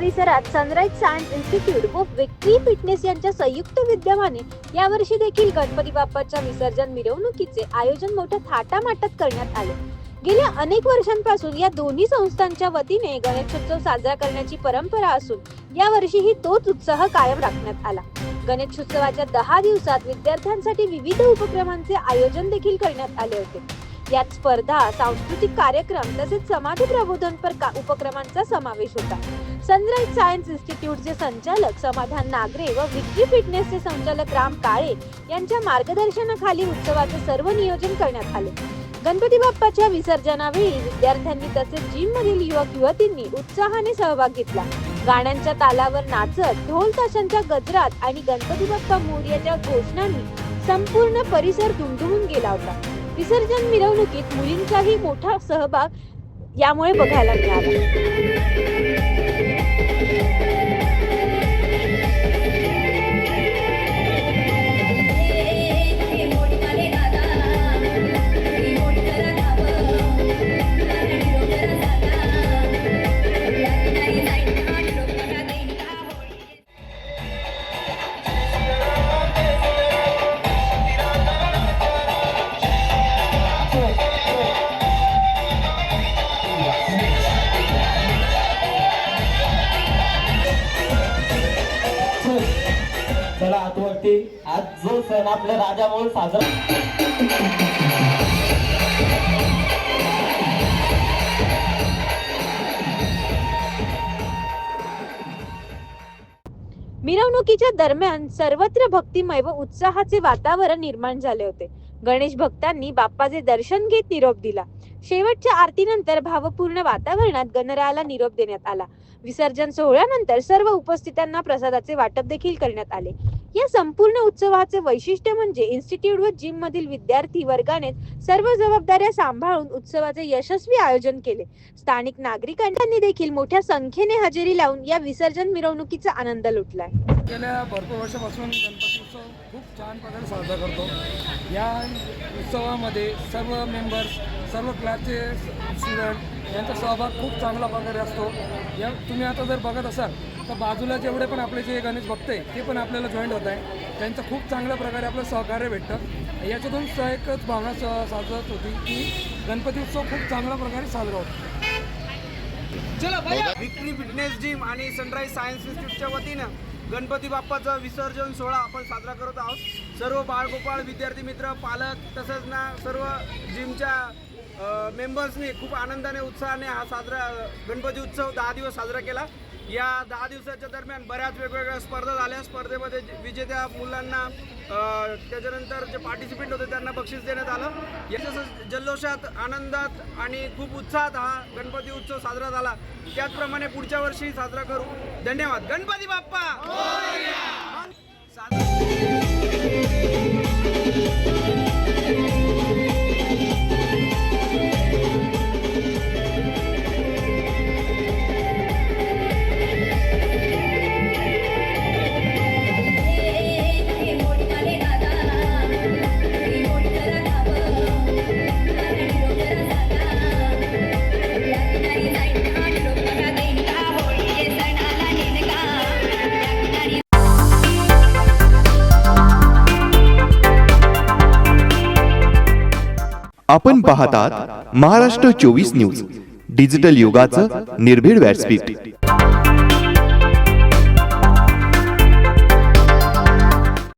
परिसरात sunrise science institute व victory fitness यांच्या संयुक्त विद्यमाने यावर्षी देखील गणपती बाप्पाच्या विसर्जन मिरवणुकीचे आयोजन मोठ्या थाटामाटात करण्यात आले. गेल्या अनेक वर्षांपासून या दोन्ही संस्थांच्या वतीने गणेशोत्सव साजरा करण्याची परंपरा असून यावर्षीही तोच उत्साह कायम राखण्यात आला. गणेशोत्सवाच्या दहा दिवसात विद्यार्थ्यांसाठी विविध उपक्रमांचे आयोजन देखील करण्यात आले होते. यात स्पर्धा सांस्कृतिक कार्यक्रम तसेच समाज प्रबोधनपर का- उपक्रमांचा समावेश होता. सनराईज सायन्स इन्स्टिट्यूटचे संचालक समाधान नागरे व विक्री फिटनेसचे संचालक राम काळे यांच्या मार्गदर्शनाखाली उत्सवाचे सर्व नियोजन करण्यात आले. गणपती बाप्पाच्या विसर्जनावेळी विद्यार्थ्यांनी तसेच जिम मधील युवक युवतींनी उत्साहाने सहभाग घेतला. गाण्यांच्या तालावर नाचत ढोल ताशांच्या गजरात आणि गणपती बाप्पा मोर्याच्या घोषणांनी संपूर्ण परिसर दुमदुमून गेला होता. विसर्जन मिरवणुकीत मुलींचाही मोठा सहभाग यामुळे बघायला मिळाला. चला आठवणती आज जो सण आपल्या राजा म्हणून साजरा मिरवणुकीच्या दरम्यान सर्वत्र भक्तिमय व उत्साहाचे वातावरण निर्माण झाले होते. गणेश भक्तांनी बाप्पाचे दर्शन घेत निरोप दिला. शेवटच्या आरतीनंतर भावपूर्ण वातावरणात गणरायाला निरोप देण्यात आला. विसर्जन सोहळ्यानंतर सर्व उपस्थितांना प्रसादाचे वाटप देखील करण्यात आले. या संपूर्ण उत्सवाचे वैशिष्ट्य म्हणजे इन्स्टिट्यूट व जिम मधील विद्यार्थी वर्गाने सर्व जबाबदाऱ्या सांभाळून उत्सवाचे यशस्वी आयोजन केले. स्थानिक नागरिकांनी देखील मोठ्या संख्येने हजेरी लावून या विसर्जन मिरवणुकीचा आनंद लुटलाय. गेल्या भरपूर वर्षापासून गणपती उत्सव खूप छान प्रकारे साजरा करतो. या उत्सवामध्ये सर्व मेंबर्स सर्व क्लासचे स्टुडंट यांचा सहभाग खूप चांगला प्रकारे असतो. या तुम्ही आता जर बघत असाल तर बाजूला जेवढे पण आपले जे गणेश भक्त आहे ते पण आपल्याला जॉईंट होत आहे त्यांचं खूप चांगल्या प्रकारे आपलं सहकार्य भेटतं. याच्यातून स- एकच भावना स- साजरत होती की गणपती उत्सव खूप चांगल्या प्रकारे साजरा होतो. विक्ट्री फिटनेस जिम आणि सनराईज सायन्स इन्स्टिट्यूटच्या वतीनं गणपती बाप्पाचं विसर्जन सोहळा आपण साजरा करत आहोत. सर्व बाळगोपाळ विद्यार्थी मित्र पालक तसंच ना सर्व जिमच्या मेंबर्सनी खूप आनंदाने उत्साहाने हा साजरा गणपती उत्सव दहा दिवस साजरा केला. या दहा दिवसाच्या दरम्यान बऱ्याच वेगवेगळ्या स्पर्धा झाल्या. स्पर्धेमध्ये विजेत्या मुलांना त्याच्यानंतर जे पार्टिसिपेंट होते त्यांना बक्षीस देण्यात आलं. या जल्लोषात आनंदात आणि खूप उत्साहात हा गणपती उत्सव साजरा झाला. त्याचप्रमाणे पुढच्या वर्षी साजरा करू. धन्यवाद. गणपती बाप्पा! आपण पाहतात महाराष्ट्र चोवीस न्यूज. डिजिटल युगाचं निर्भीड व्यासपीठ.